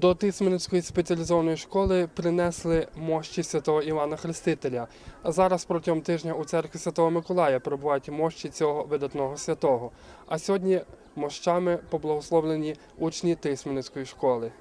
До Тисменницької спеціалізованої школи принесли мощі святого Івана Хрестителя. Зараз протягом тижня у церкві Святого Миколая перебувають мощі цього видатного святого. А сьогодні мощами поблагословлені учні Тисменницької школи.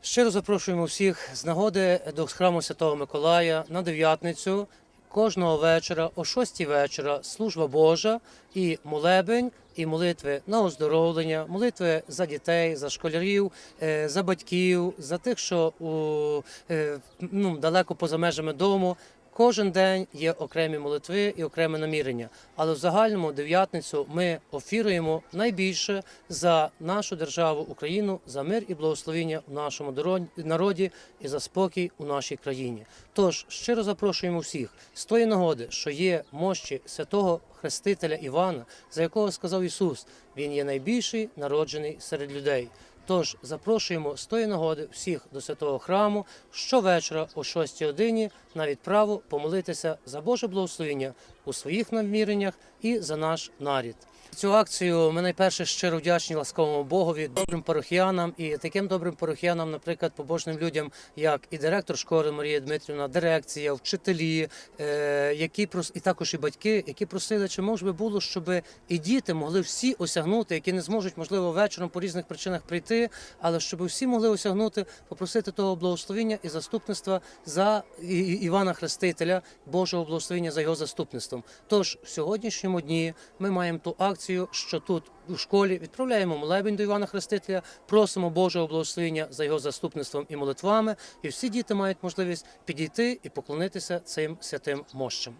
Щиро запрошуємо всіх з нагоди до храму Святого Миколая на дев'ятницю. Кожного вечора, о 6 вечора, служба Божа і молебень, і молитви на оздоровлення, молитви за дітей, за школярів, е, за батьків, за тих, що у, е, ну, далеко поза межами дому. Кожен день є окремі молитви і окреме намірення. Але в загальному дев'ятницю ми офіруємо найбільше за нашу державу Україну, за мир і благословіння в нашому народі і за спокій у нашій країні. Тож щиро запрошуємо всіх з тої нагоди, що є мощі святого Хрестителя Івана, за якого сказав Ісус, Він є найбільший народжений серед людей. Тож запрошуємо з тої нагоди всіх до святого храму щовечора о 6 годині на відправу помолитися за Боже благословення у своїх наміреннях і за наш нарід. Цю акцію ми найперше щиро вдячні ласковому Богові, добрим парохіянам і таким добрим парохіянам, наприклад, побожним людям, як і директор школи Марія Дмитрівна, дирекція, вчителі, е, які прос- і також і батьки, які просили, чи може би було, щоб і діти могли всі осягнути, які не зможуть, можливо, вечором по різних причинах прийти, але щоб всі могли осягнути, попросити того благословення і заступництва за Івана Хрестителя, Божого благословення за його заступництвом. Тож в сьогоднішньому дні ми маємо ту акцію, що тут у школі відправляємо молебень до Івана Хрестителя, просимо Божого благословення за його заступництвом і молитвами, і всі діти мають можливість підійти і поклонитися цим святим мощам.